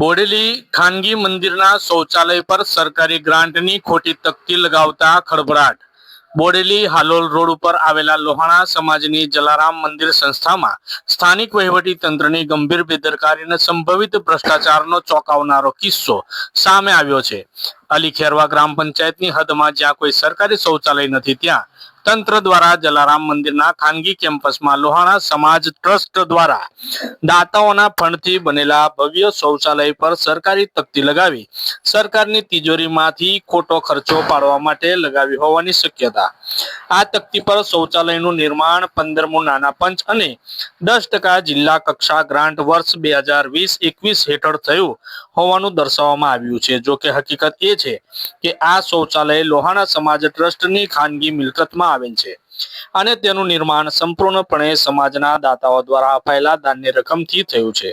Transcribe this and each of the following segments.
બોડેલી ખાનગી મંદિરના શૌચાલય પર સરકારી ગ્રાન્ટની ખોટી તકતી લગાવતા ખળભળાટ. બોડેલી હાલોલ રોડ ઉપર આવેલા લોહાણા સમાજની જલારામ મંદિર સંસ્થામાં સ્થાનિક વહીવટી તંત્રની ગંભીર બેદરકારી અને સંભવિત ભ્રષ્ટાચારનો ચોંકાવનારો કિસ્સો સામે આવ્યો છે. અલી ખેરવા ગ્રામ પંચાયતની હદમાં જ્યાં કોઈ સરકારી શૌચાલય નથી, ત્યાં તંત્ર દ્વારા જલારામ મંદિરના ખાનગી કેમ્પસમાં લોહાણા સમાજ ટ્રસ્ટ દ્વારા દાતાઓના ફંડથી બનેલા ભવ્ય શૌચાલય પર સરકારી તકતી લગાવી સરકારની તિજોરીમાંથી ખોટો ખર્ચો પાડવા માટે લગાવી હોવાની શક્યતા. આ તકતી પર શૌચાલયનું નિર્માણ પંદરમું નાના પંચ અને દસ ટકા જિલ્લા કક્ષા ગ્રાન્ટ વર્ષ બે હજાર વીસ એકવીસ હેઠળ થયું હોવાનું દર્શાવવામાં આવ્યું છે. જો કે હકીકત એ છે કે આ શૌચાલય લોહાણા સમાજ ટ્રસ્ટની ખાનગી મિલકતમાં આવેલ છે. અને તેનું નિર્માણ સંપૂર્ણપણે સમાજના દાતાઓ દ્વારા અપાયેલા દાનની રકમથી થયું છે.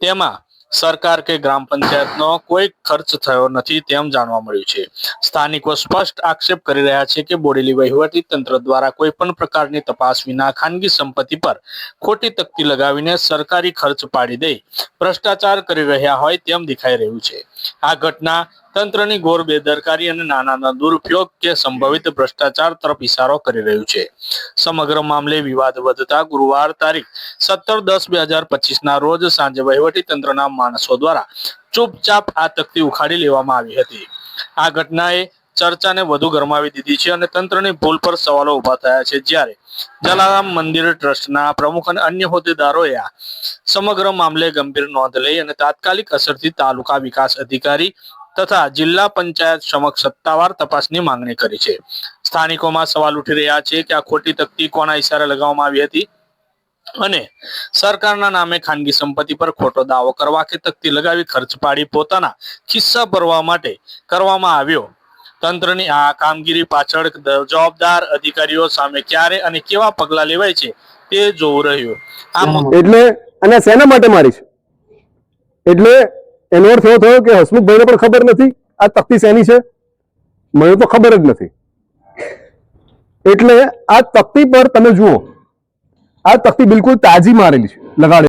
તેમાં સરકાર કે ગ્રામ પંચાયતનો કોઈ ખર્ચ થયો નથી તેમ જાણવા મળ્યું છે. સ્થાનિકો સ્પષ્ટ આક્ષેપ કરી રહ્યા છે કે બોડેલી વહીવટી તંત્ર દ્વારા કોઈ પણ પ્રકારની તપાસ વિના ખાનગી સંપત્તિ પર ખોટી તકતી લગાવીને સરકારી ખર્ચ પાડી દઈ ભ્રષ્ટાચાર કરી રહ્યા હોય તેમ દેખાઈ રહ્યું છે. આ ઘટના તંત્રની ઘોર બેદરકારી અને નાનાના દુરુપયોગ કે સંભવિત ભ્રષ્ટાચાર તરફ ઇશારો કરી રહ્યું છે. સમગ્ર મામલે વિવાદ વધતા ગુરુવાર તારીખ સત્તર દસ બે હજાર પચીસ ના રોજ સાંજે વહીવટી તંત્રના માણસો દ્વારા ચૂપચાપ આ તકતી ઉખાડી લેવામાં આવી હતી. આ ઘટનાએ ચર્ચાને વધુ ગરમાવી દીધી છે અને તંત્રની ભૂલ પર સવાલો ઊભા થયા છે જ્યારે જલારામ મંદિર ટ્રસ્ટના પ્રમુખ અને અન્ય હોદ્દેદારોએ આ સમગ્ર મામલે ગંભીર નોંધ લઈ અને તાત્કાલિક અસરથી તાલુકા વિકાસ અધિકારી તથા જિલ્લા પંચાયત સમક્ષ સત્તાવાર તપાસની માંગણી કરી છે. સ્થાનિકોમાં સવાલ ઉઠી રહ્યા છે કે આ ખોટી તકતી કોના ઇશારે લગાવવામાં આવી હતી? અને સરકારના નામે ખાનગી સંપત્તિ પર ખોટો દાવો કરવા કે તકતી લગાવી ખર્ચ પાડી પોતાના ખિસ્સા ભરવા માટે કરવામાં આવ્યો? તંત્રની આ કામગીરી પાછળ જવાબદાર અધિકારીઓ સામે ક્યારે અને કેવા પગલા લેવાય છે તે જોવું રહ્યું. એટલે અને શેના માટે મારી છે? એટલે એનો અર્થ એવો થયો કે હસમુખભાઈને પણ ખબર નથી, આ તકતી શેની છે? મને તો ખબર જ નથી. એટલે આ તકતી પર તમે જુઓ, આ તકતી બિલકુલ તાજી મારેલી છે, લગાડેલી